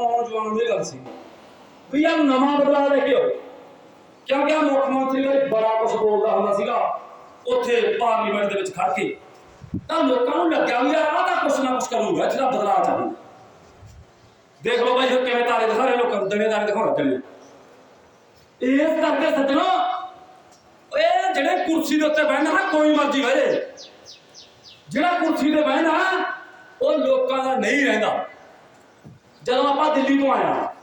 ਨੌਜਵਾਨਾਂ ਦੀ ਗੱਲ ਸੀ। ਵੀ ਇਹ ਨਵਾਂ ਬਦਲਾਅ ਲੈ ਕੇ ਆਓ। ਕਿਉਂਕਿ ਆ ਮੁੱਖ ਮੰਤਰੀ ਨੇ ਬੜਾ ਕੁਝ ਬੋਲਦਾ ਹੁੰਦਾ ਸੀਗਾ। ਉੱਥੇ ਪਾਰਲੀਮੈਂਟ ਦੇ ਵਿੱਚ ਖੜ ਕੇ। ਤਾਂ ਲੋਕਾਂ ਨੂੰ ਲੱਗਿਆ ਵੀ ਯਾਰ ਆਹ ਤਾਂ ਕੁਛ ਨਾ ਕੁਛ ਕਰੂਗਾ, ਜਿਹੜਾ ਬਦਲਾਅ ਚਾਹੀਦਾ ਦੇਖ ਲਓ ਬਾਈ ਕਿਵੇਂ ਤਾਰੇ ਦਿਖਾ ਰਹੇ ਲੋਕਾਂ ਨੂੰ ਦਣੇ ਤਾਰੇ ਦਿਖਾਉਣ ਲੱਗੇ ਇਸ ਕਰਕੇ ਸੱਜਣੋ, ਇਹ ਜਿਹੜੇ ਕੁਰਸੀ ਦੇ ਉੱਤੇ ਬਹਿਣਾ ਨਾ ਕੋਈ ਮਰਜ਼ੀ ਬਹਿ ਜਿਹੜਾ ਕੁਰਸੀ ਤੇ ਬਹਿਣਾ ਉਹ ਲੋਕਾਂ ਦਾ ਨਹੀਂ ਰਹਿੰਦਾ। ਜਦੋਂ ਆਪਾਂ ਦਿੱਲੀ ਤੋਂ ਆਇਆ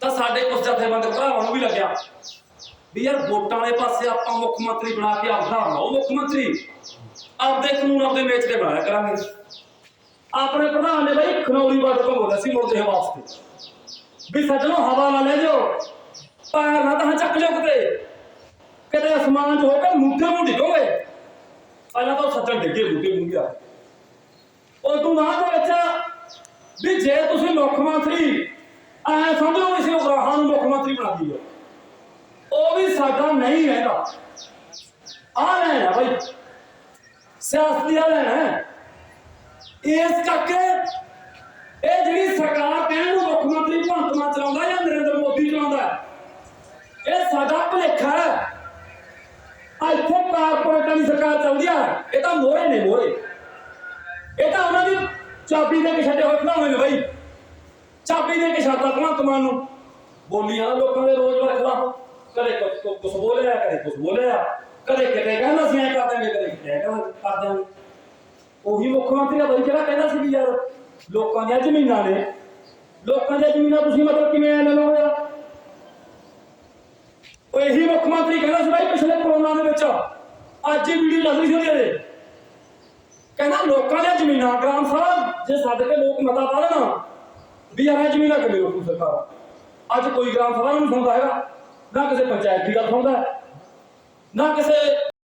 ਤਾਂ ਸਾਡੇ ਕੁਝ ਜਥੇਬੰਦ ਭਰਾਵਾਂ ਨੂੰ ਵੀ ਲੱਗਿਆ ਵੀ ਯਾਰ ਵੋਟਾਂ ਵਾਲੇ ਪਾਸੇ ਆਪਾਂ ਮੁੱਖ ਮੰਤਰੀ ਬਣਾ ਕੇ ਆਪਦਾ ਬਣਾਓ, ਮੁੱਖ ਮੰਤਰੀ। ਆਪਦੇ ਕਾਨੂੰਨ ਆਪਦੇ ਮੇਚ ਤੇ ਬਣਾਇਆ ਕਰਾਂਗੇ। ਆਪਣੇ ਪ੍ਰਧਾਨ ਨੇ ਬਈ ਖਨੌਰੀ ਬਾਰਡਰ ਤੋਂ ਸੀ ਮੁਰਦੇ ਵਾਸਤੇ। ਵੀ ਸੱਜਣੋ, ਹਵਾ ਨਾ ਲੈ ਜਾਓ, ਪੈਰ ਨਾ ਤਾਂ ਚੱਕ ਲਿਓ ਕਿਤੇ। ਕਿਤੇ ਅਸਮਾਨ 'ਚ ਹੋ ਕੇ ਮੁੱਠੇ ਨੂੰ ਡਿੱਗੋਗੇ। ਪਹਿਲਾਂ ਤਾਂ ਉਹ ਸੱਜਣ ਡਿੱਗੇ ਮੁੱਠੇ ਨੂੰ ਗਿਆ ਉਹ ਤੋਂ ਬਾਅਦ ਵਿੱਚ ਵੀ ਜੇ ਤੁਸੀਂ ਮੁੱਖ ਮੰਤਰੀ ਐ ਸਮਝੋ ਇਸੇ ਉਗਰਾਹਾਂ ਨੂੰ ਮੁੱਖ ਮੰਤਰੀ ਬਣਾ ਦਈਏ। ਉਹ ਵੀ ਸਾਡਾ ਨਹੀਂ ਹੈਗਾ ਆ ਲੈਣਾ ਭਾਈ ਸਿਆਸਤੀ ਆ ਲੈਣਾ ਇਸ ਕਰਕੇ ਇਹ ਜਿਹੜੀ ਸਰਕਾਰ ਕਹਿਣ ਨੂੰ ਮੁੱਖ ਮੰਤਰੀ ਭਗਵੰਤ ਮਾਨ ਚਲਾਉਂਦਾ ਜਾਂ ਨਰਿੰਦਰ ਮੋਦੀ ਚਲਾਉਂਦਾ, ਇਹ ਸਾਡਾ ਭੁਲੇਖਾ ਹੈ। ਆ ਇੱਥੇ ਕਾਰਪੋਰੇਟਾਂ ਦੀ ਸਰਕਾਰ ਚੱਲਦੀ ਆ, ਇਹ ਤਾਂ ਮੋਹਰੇ ਨੇ ਮੋਹਰੇ। ਇਹ ਤਾਂ ਉਹਨਾਂ ਦੀ ਚਾਬੀ ਦੇ ਕੇ ਛੱਡੇ ਹੋਏ ਖਿਡਾਉਣੇ ਨੇ ਬਾਈ। ਚਾਬੀ ਦੇ ਕੇ ਛੱਡਦਾ ਭਗਵੰਤ ਮਾਨ। ਨੂੰ ਬੋਲੀਆਂ ਲੋਕਾਂ ਦੇ ਰੋਜ਼ ਵਾਰ ਕਦੇ ਕੁਛ ਬੋਲਿਆ, ਕਦੇ ਕੁਛ ਬੋਲਿਆ। ਕਦੇ ਕਿਤੇ ਕਹਿੰਦਾ ਸੀ, ਐ ਕਰ ਦਾਂਗੇ ਕਦੇ ਕਿਤੇ ਐਂ ਕਰ ਕਰ ਦਾਂਗੇ ਉਹੀ ਮੁੱਖ ਮੰਤਰੀ ਆ ਬਾਈ, ਜਿਹੜਾ ਕਹਿੰਦਾ ਸੀ ਵੀ ਯਾਰ ਲੋਕਾਂ ਦੀਆਂ ਜ਼ਮੀਨਾਂ ਨੇ। ਲੋਕਾਂ ਦੀਆਂ ਜ਼ਮੀਨਾਂ ਤੁਸੀਂ ਮਤਲਬ ਕਿਵੇਂ ਐ ਲੈ ਲਓਗੇ? ਯਾਰ? ਉਹ ਇਹੀ ਮੁੱਖ ਮੰਤਰੀ ਕਹਿੰਦਾ ਸੀ ਬਾਈ, ਪਿਛਲੇ ਕਰੋਨਾ ਦੇ ਵਿੱਚ। ਅੱਜ ਹੀ ਵੀਡੀਓ ਚੱਲ ਰਹੀ ਸੀ ਉਹਦੀ ਕਹਿੰਦਾ ਲੋਕਾਂ ਦੀਆਂ ਜ਼ਮੀਨਾਂ ਗ੍ਰਾਮ ਸਾਹਿਬ ਜੇ ਸਾਡੇ ਕੇ ਲੋਕ ਮਤਾ ਪਾ ਲੈਣ ਵੀ ਯਾਰ ਜ਼ਮੀਨਾਂ ਕਿਵੇਂ ਰੋਕੂ ਸਰਕਾਰ? ਅੱਜ ਕੋਈ ਗ੍ਰਾਮ ਸਭਾ ਨੂੰ ਨਹੀਂ ਸੁਣਦਾ ਹੈਗਾ। ਨਾ ਕਿਸੇ ਪੰਚਾਇਤ ਦੀ ਗੱਲ ਸੁਣਦਾ ਨਾ ਕਿਸੇ